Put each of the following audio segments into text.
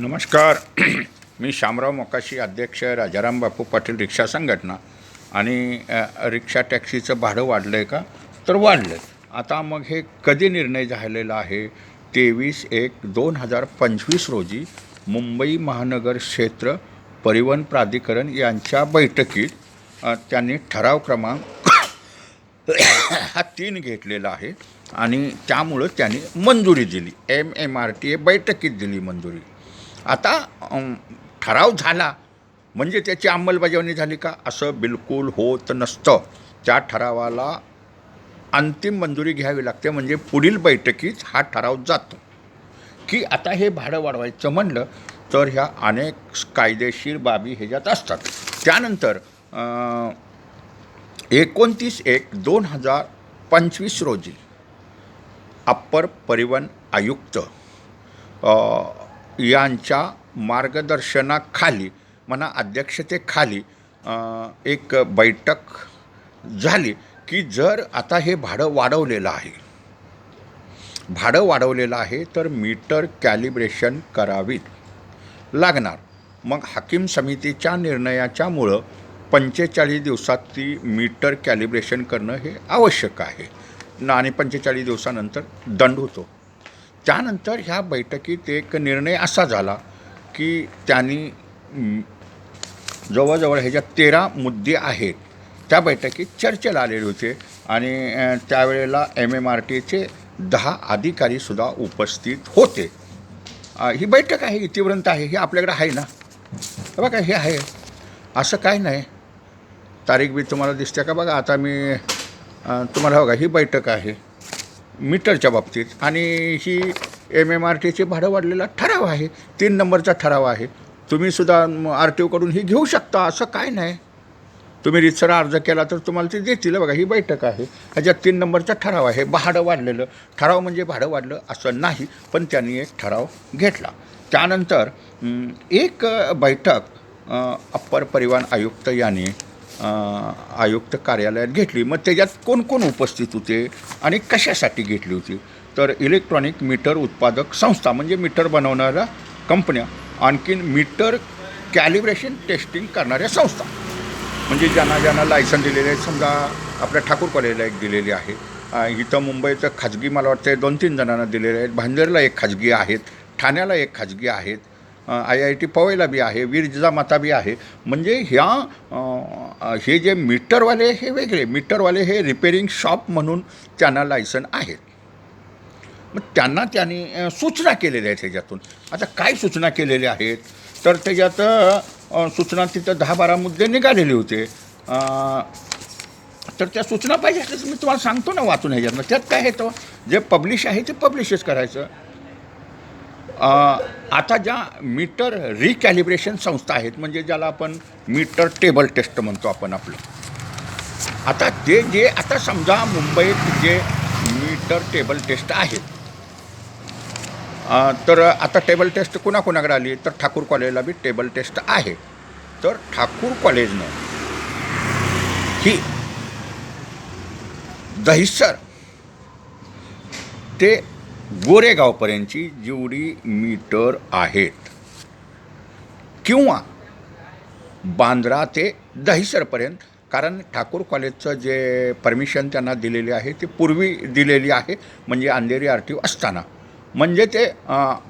नमस्कार. मी शामराव मोकाशी अध्यक्ष राजाराम बापू पाटील रिक्षा संघटना. आणि रिक्षा टॅक्सीचं भाडं वाढलं आहे का? तर वाढलं आहे आता मग हे कधी निर्णय झालेला आहे? तेवीस एक दोन हजार पंचवीस रोजी मुंबई महानगर क्षेत्र परिवहन प्राधिकरण यांच्या बैठकीत त्यांनी ठराव क्रमांक हा तीन घेतलेला आहे. आणि त्यामुळं त्यांनी मंजुरी दिली. M M R T A बैठकीत दिली मंजुरी. आता ठराव झाला. म्हणजे त्याची अंमलबजावणी झाली का? असं बिलकुल होत नसतं. त्या ठरावाला अंतिम मंजुरी घ्यावी लागते. म्हणजे पुढील बैठकीत हा ठराव जातो. की आता हे भाडं वाढवायचं म्हणलं तर ह्या अनेक कायदेशीर बाबी ह्याच्यात असतात. त्यानंतर एकोणतीस एक दोन हजार पंचवीस रोजी अप्पर परिवहन आयुक्त यांच्या मार्गदर्शनाखाली म्हणा अध्यक्षतेखाली एक बैठक झाली की जर आता हे भाडं वाढवलेलं आहे भाडं वाढवलेलं आहे तर मीटर कॅलिब्रेशन करावीत लागणार. मग हाकीम समितीच्या निर्णयाच्यामुळं पंचेचाळीस दिवसात ती मीटर कॅलिब्रेशन करणं हे आवश्यक आहे. आणि पंचेचाळीस दिवसानंतर दंड होतो. त्यानंतर ह्या बैठकीत एक निर्णय असा झाला की त्यांनी जवळजवळ ह्याच्या तेरा मुद्दे आहेत त्या बैठकीत चर्चेला आलेले होते आणि त्यावेळेला एम एम आर टीचे दहा अधिकारीसुद्धा उपस्थित होते. ही बैठक आहे इतिवृंत आहे हे आपल्याकडे आहे ना? बघा हे आहे. असं काय नाही. तारीख बी तुम्हाला दिसते का? बघा आता मी तुम्हाला बघा ही बैठक आहे. मीटरच्या बाबतीत. आणि ही एम एम आर टीचे भाडं वाढलेला ठराव आहे. तीन नंबरचा ठराव आहे. तुम्हीसुद्धा आर टी ओकडून ही घेऊ शकता असं काय नाही. तुम्ही रितसर अर्ज केला तर तुम्हाला ते देतील. बघा ही बैठक आहे. ह्याच्यात तीन नंबरचा ठराव आहे. भाडं वाढलेलं. ठराव म्हणजे भाडं वाढलं असं नाही पण त्यांनी एक ठराव घेतला. त्यानंतर एक बैठक अप्पर परिवहन आयुक्त यांनी आयुक्त कार्यालयात घेतली. मग त्याच्यात कोण कोण उपस्थित होते आणि कशासाठी घेतली होती? तर इलेक्ट्रॉनिक मीटर उत्पादक संस्था म्हणजे मीटर बनवणाऱ्या कंपन्या आणखीन मीटर कॅलिब्रेशन टेस्टिंग करणाऱ्या संस्था. म्हणजे ज्यांना ज्यांना लायसन दिलेले आहे समजा आपल्या ठाकूर कॉलेजला एक दिलेली आहे. इथं मुंबईचं खाजगी मला वाटतं दोन तीन जणांना दिलेले आहेत. भांदेरला एक खाजगी आहेत. ठाण्याला एक खाजगी आहेत. आय आय टी पवईला बी आहे वीर जिजामाता बी आहे. म्हणजे ह्या हे जे मीटरवाले हे वेगळे. मीटरवाले हे रिपेरिंग शॉप म्हणून त्यांना लायसन आहेत. मग त्यांना त्यांनी सूचना केलेल्या आहेत त्याच्यातून आता काय सूचना केलेल्या आहेत? तर त्याच्यात सूचना तिथं दहा बारा मुद्दे निघालेले होते. तर त्या सूचना पाहिजे मी तुम्हाला सांगतो ना वाचून ह्याच्यातनं. त्यात काय येतं जे पब्लिश आहे ते पब्लिशच करायचं. आता ज्या मीटर रिकॅलिब्रेशन संस्था आहेत म्हणजे ज्याला आपण मीटर टेबल टेस्ट म्हणतो आपण आपलं. आता ते जे आता समजा मुंबईत जे मीटर टेबल टेस्ट आहेत तर आता टेबल टेस्ट कुणाकुणाकडे आली? तर ठाकूर कॉलेजला बी टेबल टेस्ट आहे. तर ठाकूर कॉलेजनं ही दहिसर ते गोरेगावपर्यंतची जेवढी मीटर आहेत किंवा बांद्रा ते दहिसरपर्यंत कारण ठाकूर कॉलेजचं जे परमिशन त्यांना दिलेली आहे ती पूर्वी दिलेली आहे म्हणजे अंधेरी आर टी असताना. म्हणजे ते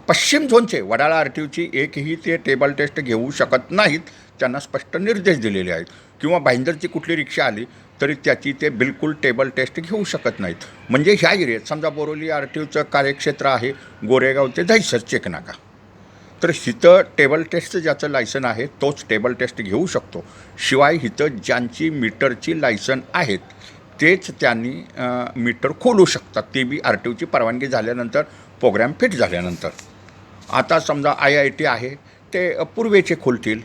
पश्चिम झोनचे वडाळा आर टी ओची एकही ते टेबल टेस्ट घेऊ शकत नाहीत त्यांना स्पष्ट निर्देश दिलेले आहेत. किंवा भाईंदरची कुठली रिक्षा आली तरी त्याची ते बिलकुल टेबल टेस्ट घेऊ शकत नाहीत. म्हणजे ह्या एरियात समजा बोरोली आर टी ओचं कार्यक्षेत्र आहे गोरेगाव ते दहिसर चेकनाका तर हिथं टेबल टेस्ट ज्याचं लायसन आहे तोच टेबल टेस्ट घेऊ शकतो. शिवाय हिथं ज्यांची मीटरची लायसन आहेत तेच त्यांनी मीटर खोलू शकतात. ती बी आर टी ओची परवानगी झाल्यानंतर प्रोग्रॅम फिट झाल्यानंतर. आता समजा आय आय टी आहे ते पूर्वेचे खोलतील.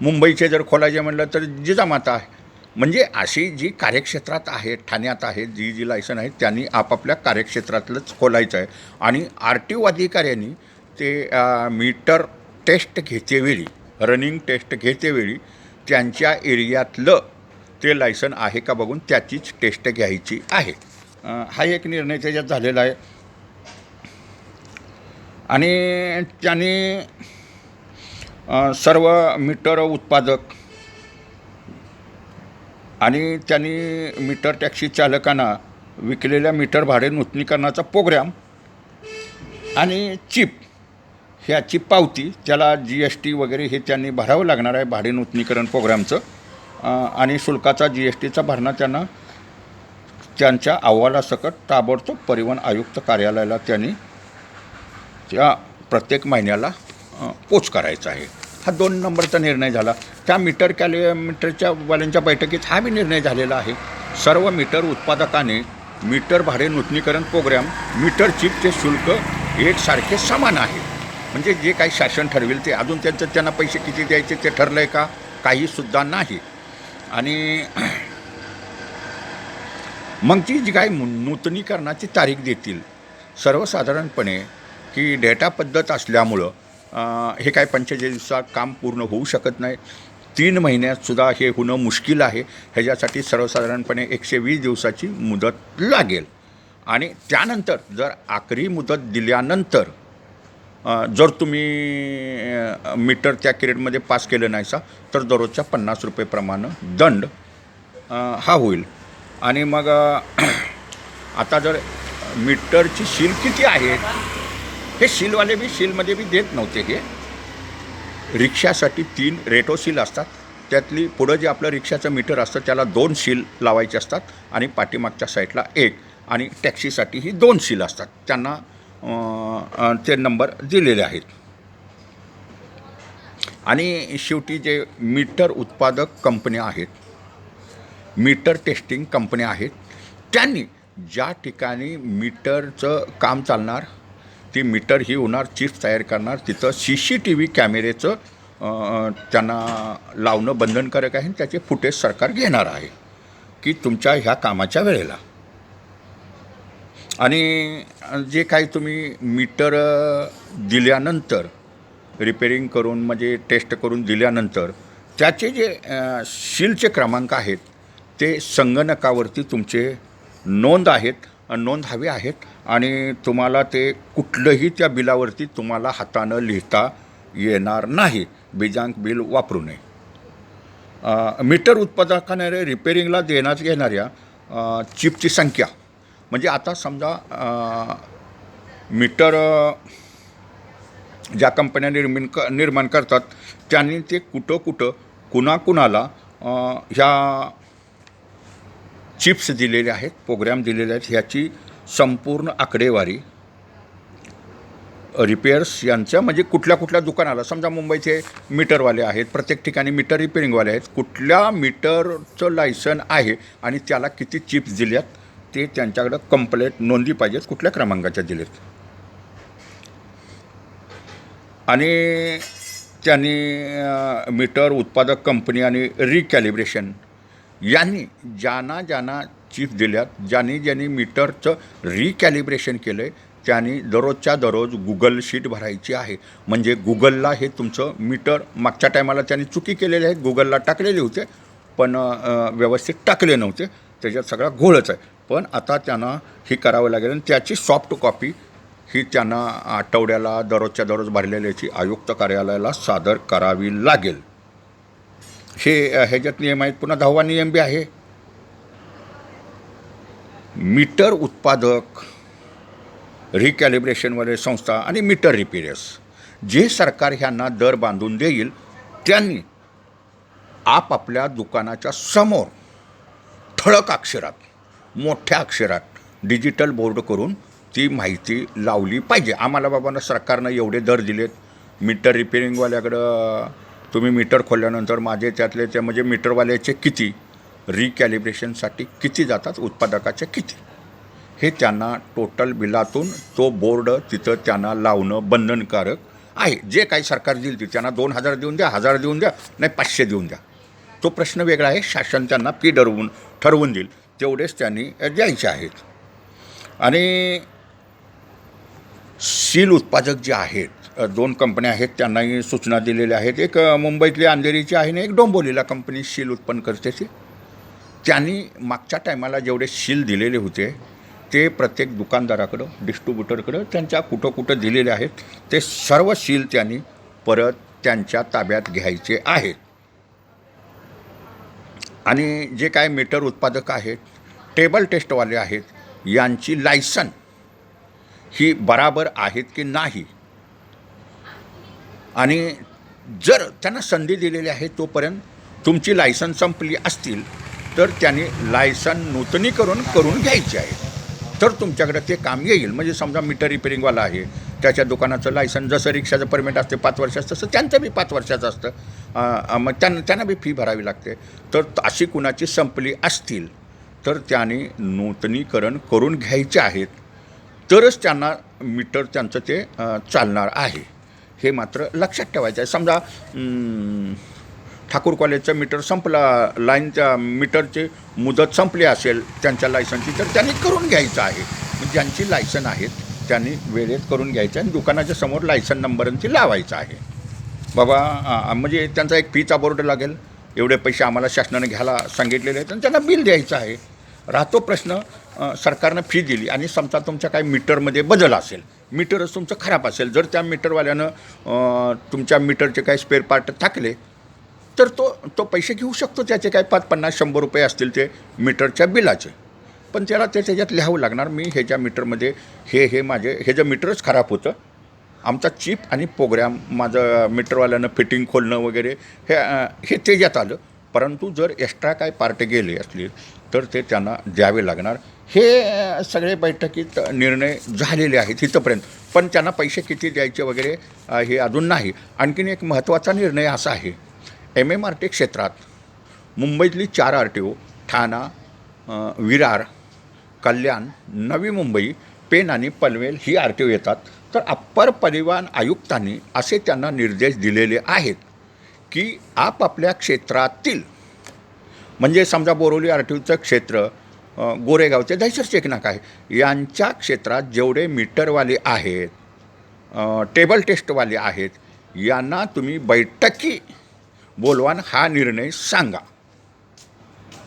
मुंबईचे जर खोलायचे म्हणलं तर जिजामाता आहे. म्हणजे अशी जी कार्यक्षेत्रात आहे ठाण्यात आहे जी जी लायसन आहेत त्यांनी आपापल्या कार्यक्षेत्रातलंच खोलायचं आहे. आणि आर टी ओ अधिकाऱ्यांनी ते मीटर टेस्ट घेतेवेळी रनिंग टेस्ट घेतेवेळी त्यांच्या एरियातलं ते लायसन आहे का बघून त्याचीच टेस्ट घ्यायची आहे. हा एक निर्णय त्याच्यात झालेला आहे. आणि त्यांनी सर्व मीटर उत्पादक आणि त्यांनी मीटर टॅक्सी चालकांना विकलेल्या मीटर भाडे नूतनीकरणाचा प्रोग्राम आणि चिप ह्याची पावती त्याला जी एस टी वगैरे हे त्यांनी भरावं लागणार आहे भाडे नूतनीकरण प्रोग्रामचं आणि शुल्काचा जी एस टीचा भरणा त्यांना त्यांच्या अहवालासकट ताबडतोब परिवहन आयुक्त कार्यालयाला त्यांनी त्या प्रत्येक महिन्याला पोच करायचा आहे. हा दोन नंबरचा निर्णय झाला. त्या मीटर कॅले मीटरच्या वाल्यांच्या बैठकीत हा बी निर्णय झालेला आहे. सर्व मीटर उत्पादकाने मीटर भाडे नूतनीकरण प्रोग्राम मीटर चिपचे शुल्क एकसारखे समान आहे. म्हणजे जे काही शासन ठरवेल ते अजून त्यांचं त्यांना पैसे किती द्यायचे ते ठरलं आहे का काहीसुद्धा नाही. आणि मग ती जी काही नूतनीकरणाची तारीख देतील सर्वसाधारणपणे की डेटा पद्धत असल्यामुळं हे काय पंचेचाळीस दिवसात काम पूर्ण होऊ शकत नाही. तीन महिन्यातसुद्धा हे होणं मुश्किल आहे. ह्याच्यासाठी सर्वसाधारणपणे एकशे वीस दिवसाची मुदत लागेल. आणि त्यानंतर जर आखरी मुदत दिल्यानंतर जर तुम्ही मीटर त्या किरेटमध्ये पास केलं नाहीसा तर दररोजच्या पन्नास रुपयेप्रमाणे दंड हा होईल. आणि मग आता जर मीटरची शील किती आहे? हे शीलवाले बी शीलमध्ये बी देत नव्हते हे. रिक्षासाठी तीन रेटो सील असतात. त्यातली पुढं जे आपलं रिक्षाचं मीटर असतं त्याला दोन शील लावायचे असतात आणि पाठीमागच्या साईडला एक आणि टॅक्सीसाठी ही दोन शील असतात. त्यांना ते नंबर दिलेले आहेत. आणि शेवटी जे मीटर उत्पादक कंपन्या आहेत मीटर टेस्टिंग कंपन्या आहेत त्यांनी ज्या ठिकाणी मीटरचं काम चालणार ती मीटर ही होणार चिप्स तयार करणार. तिथं सी सी टी व्ही कॅमेरेचं त्यांना लावणं बंधनकारक आहे आणि त्याचे फुटेज सरकार घेणार आहे की तुमच्या ह्या कामाच्या वेळेला. आणि जे काही तुम्ही मीटर दिल्यानंतर रिपेरिंग करून म्हणजे टेस्ट करून दिल्यानंतर त्याचे जे शिलचे क्रमांक आहेत ते संगणकावरती तुमचे नोंद आहेत. नोंद हवे आहेत आणि तुम्हाला ते कुठलंही त्या बिलावरती तुम्हाला हातानं लिहिता येणार नाही. बीजांक बिल वापरू नये. मीटर उत्पादकाने रिपेरिंगला देण्यात येणाऱ्या चिपची संख्या. म्हणजे आता समजा मीटर ज्या कंपन्या निर्मिण क निर्माण करतात त्यांनी ते कुठं कुठं कुणाकुणाला ह्या चिप्स दिलेले आहेत प्रोग्रॅम दिलेले आहेत. ह्याची संपूर्ण आकडेवारी रिपेअर्स यांच्या म्हणजे कुठल्या कुठल्या दुकानाला समजा मुंबईचे मीटरवाले आहेत प्रत्येक ठिकाणी मीटर रिपेरिंगवाले आहेत कुठल्या मीटरचं लायसन आहे आणि त्याला किती चिप्स दिल्यात ते त्यांच्याकडं कंप्लेट नोंदी पाहिजेत कुठल्या क्रमांकाच्या दिलेत. आणि त्यांनी मीटर उत्पादक कंपनी आणि रिकॅलिब्रेशन यांनी ज्यांना ज्यांना चिप दिल्यात ज्यांनी ज्यांनी मीटरचं रिकॅलिब्रेशन केलं आहे त्यांनी दररोजच्या दररोज गुगल शीट भरायची आहे. म्हणजे गुगलला हे तुमचं मीटर मागच्या टायमाला त्यांनी चुकी केलेली आहे गुगलला टाकलेले होते पण व्यवस्थित टाकले नव्हते. त्याच्यात सगळा घोळच आहे. पण आता त्यांना हे करावं लागेल आणि त्याची सॉफ्ट कॉपी ही त्यांना आठवड्याला दररोजच्या दररोज भरलेल्याची आयुक्त कार्यालयाला सादर करावी लागेल. हे ह्याच्यात नियम आहेत. पुन्हा दहावा नियम बी आहे. मीटर उत्पादक रिकॅलिब्रेशनवाले संस्था आणि मीटर रिपेरियर्स जे सरकार ह्यांना दर बांधून देईल त्यांनी आपापल्या दुकानाच्या समोर ठळक अक्षरात मोठ्या अक्षरात डिजिटल बोर्ड करून ती माहिती लावली पाहिजे. आम्हाला बाबांना सरकारनं एवढे दर दिलेत. मीटर रिपेरिंगवाल्याकडं तुम्ही मीटर खोलल्यानंतर माझे त्यातले ते म्हणजे मीटरवाल्याचे किती रिकॅलिब्रेशनसाठी किती जातात उत्पादकाचे किती? हे त्यांना टोटल बिलातून तो बोर्ड तिथं त्यांना लावणं बंधनकारक आहे. जे काही सरकार देईल ते त्यांना दोन हजार देऊन द्या हजार देऊन द्या नाही पाचशे देऊन द्या. तो प्रश्न वेगळा आहे. शासन त्यांना फी ठरवून ठरवून देईल. तेवढेच त्यांनी द्यायचे आहेत. आणि सील उत्पादक जे आहेत दोन कंपन्या आहेत त्यांनाही सूचना दिलेल्या आहेत. एक मुंबईतली अंधेरीची आहे आणि एक डोंबोलीला कंपनी शील उत्पन्न करते. ती त्यांनी मागच्या टायमाला जेवढे शील दिलेले होते ते प्रत्येक दुकानदाराकडं डिस्ट्रीब्युटरकडं त्यांच्या कुठं कुठं दिलेले आहेत ते सर्व शील त्यांनी परत त्यांच्या ताब्यात घ्यायचे आहेत. आणि जे काय मीटर उत्पादक आहेत टेबल टेस्टवाले आहेत यांची लायसन ही बराबर आहेत की नाही आणि जर त्यांना संधी दिलेली आहे तोपर्यंत तुमची लायसन संपली असतील तर त्यांनी लायसन नूतनीकरण करून घ्यायची आहे. तर तुमच्याकडे ते काम येईल. म्हणजे समजा मीटर रिपेरिंगवाला आहे त्याच्या दुकानाचं लायसन जसं रिक्षाचं परमिट असते पाच वर्षाचं तसं त्यांचं बी पाच वर्षाचं असतं. मग त्यांना त्यांना बी फी भरावी लागते. तर अशी कुणाची संपली असतील तर त्यांनी नूतनीकरण करून घ्यायचे आहेत. तरच त्यांना मीटर त्यांचं ते चालणार आहे. हे मात्र लक्षात ठेवायचं आहे. समजा ठाकूर कॉलेजचं मीटर संपला लाईनच्या मीटरची मुदत संपली असेल त्यांच्या लायसनची तर त्यांनी करून घ्यायचं आहे. म्हणजे ज्यांची लायसन आहेत त्यांनी वेळेत करून घ्यायचं आणि दुकानाच्या समोर लायसन नंबरांची लावायचं आहे. बाबा म्हणजे त्यांचा एक फीचा बोर्ड लागेल. एवढे पैसे आम्हाला शासनाने घ्यायला सांगितलेले आहेत आणि त्यांना बिल द्यायचं आहे. राहतो प्रश्न सरकारनं फी दिली आणि समजा तुमच्या काही मीटरमध्ये बदल असेल मीटरच तुमचं खराब असेल जर त्या मीटरवाल्यानं तुमच्या मीटरचे काही स्पेअर पार्ट टाकले तर तो तो पैसे घेऊ शकतो त्याचे काय पाच पन्नास शंभर रुपये असतील ते मीटरच्या बिलाचे. पण त्याला ते त्याच्यात लिहावं लागणार मी ह्याच्या मीटरमध्ये हे हे माझे हे जे मीटरच खराब होतं आमचा चिप आणि प्रोग्रॅम माझं मीटरवाल्यानं फिटिंग खोलणं वगैरे हे हे त्याच्यात आलं. परंतु जर एक्स्ट्रा काय पार्टी गेले असली तर ते त्यांना द्यावे लागणार. हे सगळे बैठकीत निर्णय झालेले आहेत इथंपर्यंत. पण त्यांना पैसे किती द्यायचे वगैरे हे अजून नाही. आणखीन एक महत्त्वाचा निर्णय असा आहे. एम एम आर टी क्षेत्रात मुंबईतली चार R T O Thana Virar Kalyan Navi Mumbai Pen आणि पनवेल ही आर टी ओ येतात. तर अप्पर परिवहन आयुक्तांनी असे त्यांना निर्देश दिलेले आहेत. की आपापल्या क्षेत्रातील म्हणजे समजा बोरोली आर क्षेत्र गोरेगावचे दहशत चेकनाक आहे. यांच्या क्षेत्रात जेवढे मीटरवाले आहेत टेबल टेस्टवाले आहेत यांना तुम्ही बैठकी बोलवान हा निर्णय सांगा.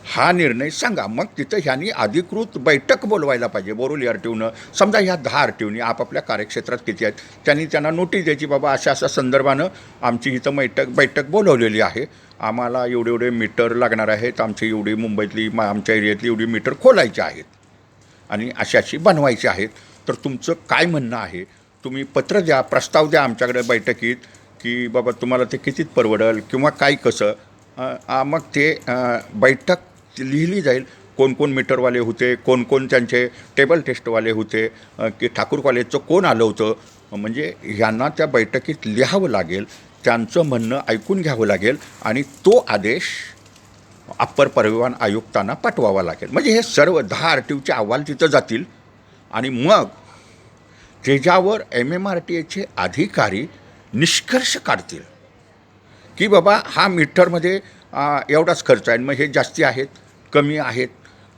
हा निर्णय सांगा. मग तिथं ह्यांनी अधिकृत बैठक बोलवायला पाहिजे. बोरुली आर टी ओनं समजा ह्या दहा आर टी ओनी आपापल्या कार्यक्षेत्रात किती आहेत त्यांनी त्यांना नोटीस द्यायची बाबा अशा अशा संदर्भानं आमची इथं बैठक बैठक बोलवलेली आहे. आम्हाला एवढे एवढे मीटर लागणार आहेत. आमची एवढी मुंबईतली मा- आमच्या एरियातली एवढी मीटर खोलायची आहेत आणि अशी अशी बनवायची आहेत. तर तुमचं काय म्हणणं आहे? तुम्ही पत्र द्या प्रस्ताव द्या आमच्याकडे बैठकीत की बाबा तुम्हाला ते कितीत परवडेल किंवा काय कसं? मग ते बैठक ती लिहिली जाईल. कोण कोण मीटरवाले होते कोण कोण त्यांचे टेबल टेस्टवाले होते की ठाकूर कॉलेजचं कोण आलं होतं? म्हणजे ह्यांना त्या बैठकीत लिहावं लागेल त्यांचं म्हणणं ऐकून घ्यावं लागेल आणि तो आदेश अप्पर परिवहन आयुक्तांना पाठवावा लागेल. म्हणजे हे सर्व दहा आर टी ओचे अहवाल तिथं जातील. आणि मग त्याच्यावर एम एम आर टी एचे अधिकारी निष्कर्ष काढतील. की बाबा हा मीटरमध्ये एवढाच खर्च आहे मग हे जास्ती आहेत. कमी आहेत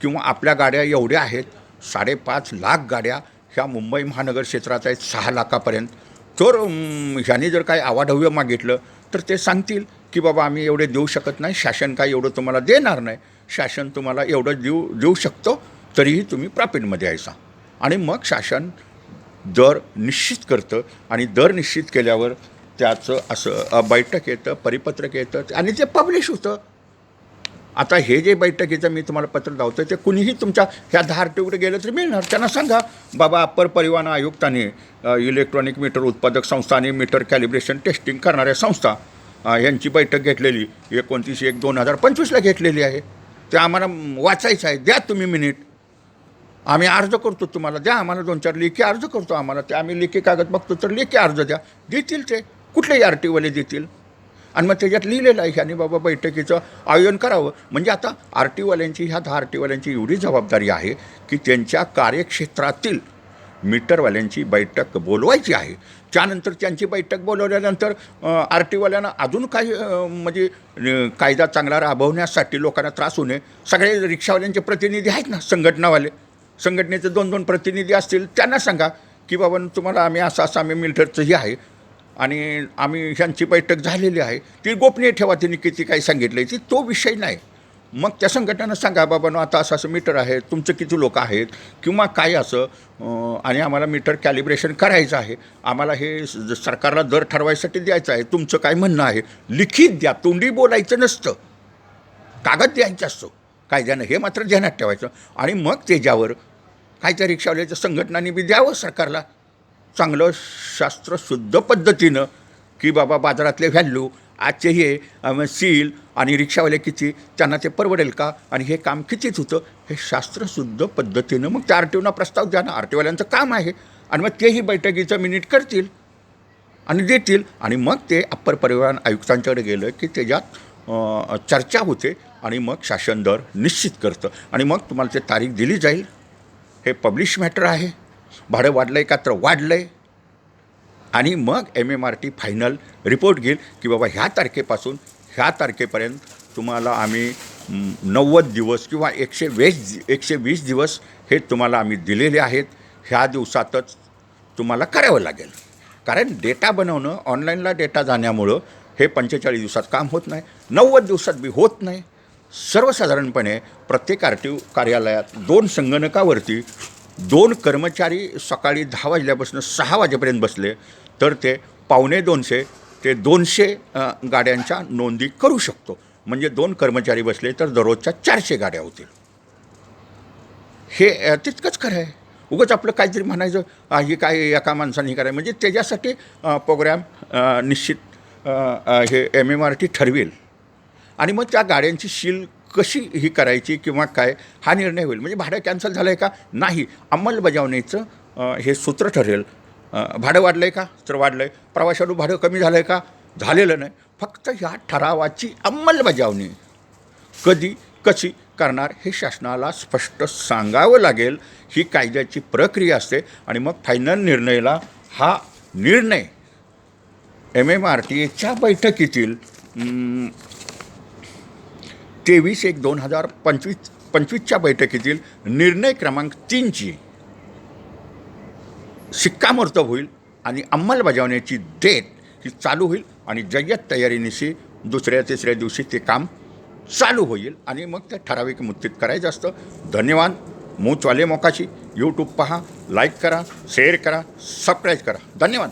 किंवा आपल्या गाड्या एवढ्या आहेत साडेपाच लाख गाड्या ह्या मुंबई महानगर क्षेत्रात आहेत सहा लाखापर्यंत. तर ह्याने जर काही आवाढव्य मागितलं तर ते सांगतील की बाबा आम्ही एवढे देऊ शकत नाही शासन काय एवढं तुम्हाला देणार नाही. शासन तुम्हाला एवढं देऊ देऊ शकतो तरीही तुम्ही प्रॉफिटमध्ये यायचा आणि मग शासन दर निश्चित करतं आणि दर निश्चित केल्यावर त्याचं असं बैठक येतं परिपत्रक येतं आणि ते पब्लिश होतं. आता हे जे बैठकीचं मी तुम्हाला पत्र लावतो ते कुणीही तुमच्या ह्या दहा आरटीओकडे गेलं तरी मिळणार. त्यांना सांगा बाबा अप्पर परिवहन आयुक्ताने इलेक्ट्रॉनिक मीटर उत्पादक संस्था आणि मीटर कॅलिब्रेशन टेस्टिंग करणाऱ्या संस्था यांची बैठक घेतलेली एकोणतीस एक दोन हजार पंचवीसला घेतलेली आहे. ते आम्हाला वाचायचं आहे. द्या तुम्ही मिनिट आम्ही अर्ज करतो तुम्हाला द्या आम्हाला दोन चार लेखी अर्ज करतो आम्हाला. ते आम्ही लेखी कागद बघतो तर लेखी अर्ज द्या. देतील ते. कुठलेही आर टीवाले देतील. आणि मग त्याच्यात लिहिलेलं आहे ह्यानी बाबा बैठकीचं आयोजन करावं. म्हणजे आता आर टी ओवाल्यांची ह्या दहा आर टी ओवाल्यांची एवढी जबाबदारी आहे की त्यांच्या कार्यक्षेत्रातील मीटरवाल्यांची बैठक बोलवायची आहे. त्यानंतर त्यांची बैठक बोलवल्यानंतर आर टीवाल्यांना अजून काही म्हणजे कायदा चांगला राबवण्यासाठी लोकांना त्रास होऊ नये. सगळे रिक्षावाल्यांचे प्रतिनिधी आहेत ना संघटनावाले. संघटनेचे दोन दोन प्रतिनिधी असतील त्यांना सांगा की बाबा तुम्हाला आम्ही असं असं आम्ही मिलिटरीचं हे आहे. आणि आम्ही ह्यांची बैठक झालेली आहे. ती गोपनीय ठेवा त्यांनी किती काही सांगितलं ती तो विषय नाही. मग त्या संघटनेनं सांगा बाबानो आता असं असं मीटर आहे तुमचं किती लोक आहेत? किंवा काय असं आणि आम्हाला मीटर कॅलिब्रेशन करायचं आहे. आम्हाला हे सरकारला दर ठरवायसाठी द्यायचं आहे. तुमचं काय म्हणणं आहे? लिखित द्या तोंडी बोलायचं नसतं. कागद द्यायचं असतो. कायद्यानं हे मात्र ध्यानात ठेवायचं. आणि मग त्याच्यावर काय त्या रिक्षावाल्याच्या संघटनांनी बी द्यावं सरकारला. चांगलं शास्त्रशुद्ध पद्धतीनं की बाबा बाजारातले व्हॅल्यू आजचे हे सील आणि रिक्षावाले किती त्यांना ते परवडेल का? आणि हे काम कितीच होतं? हे शास्त्रशुद्ध पद्धतीनं मग त्या आर टी ओना प्रस्ताव द्या ना. आर टी ओवाल्यांचं काम आहे. आणि मग तेही बैठकीचं मिनिट करतील आणि देतील. आणि मग ते अप्पर परिवहन आयुक्तांच्याकडे गेलं की त्याच्यात चर्चा होते आणि मग शासन दर निश्चित करतं. आणि मग तुम्हाला ते तारीख दिली जाईल. हे पब्लिश मॅटर आहे. भाडं वाढलं आहे का तर वाढलं आहे आणि मग M M R T final report घेईल की बाबा ह्या तारखेपासून ह्या तारखेपर्यंत तुम्हाला आम्ही नव्वद दिवस किंवा एकशे वीस एकशे वीस दिवस हे तुम्हाला आम्ही दिलेले आहेत. ह्या दिवसातच तुम्हाला करावं लागेल. कारण डेटा बनवणं ऑनलाईनला डेटा जाण्यामुळं हे पंचेचाळीस दिवसात काम होत नाही. नव्वद दिवसात बी होत नाही. सर्वसाधारणपणे प्रत्येक आर टी कार्यालयात दोन संगणकावरती दोन कर्मचारी सकाळी दहा वाजल्यापासून सहा वाजेपर्यंत बसले तर ते पावणे दोनशे ते दोनशे गाड्यांच्या नोंदी करू शकतो. म्हणजे दोन कर्मचारी बसले तर दररोजच्या चारशे गाड्या होतील. हे तितकंच खरं आहे. उगाच आपलं काहीतरी म्हणायचं ही काय एका माणसाने हे करायचं? म्हणजे त्याच्यासाठी प्रोग्रॅम निश्चित हे एम एम आर टी ठरवेल. आणि मग त्या गाड्यांची शील कशी ही करायची किंवा काय हा निर्णय होईल? म्हणजे भाडं कॅन्सल झालं आहे का? नाही. अंमलबजावणीचं हे सूत्र ठरेल. भाडं वाढलं आहे का? तर वाढलं आहे प्रवाशाडू भाडं कमी झालं आहे का? झालेलं नाही. फक्त ह्या ठरावाची अंमलबजावणी. कधी कशी करणार हे शासनाला स्पष्ट सांगावं लागेल. ही कायद्याची प्रक्रिया असते आणि मग फायनल निर्णयाला हा निर्णय एम एम आर टी एच्या बैठकीतील तेवीस एक दोन हजार पंचवीस पंचवीसच्या बैठकीतील निर्णय क्रमांक तीनची शिक्कामोर्तब होईल आणि अंमलबजावण्याची डेट ही चालू होईल आणि जय्यत तयारीनिशी दुसऱ्या तिसऱ्या दिवशी ते काम चालू होईल आणि मग ते ठराविक मुद्दित करायचं असतं. धन्यवाद. मूचवाले मोकाशी. यूट्यूब पहा लाईक करा शेअर करा सबस्क्राईब करा. धन्यवाद.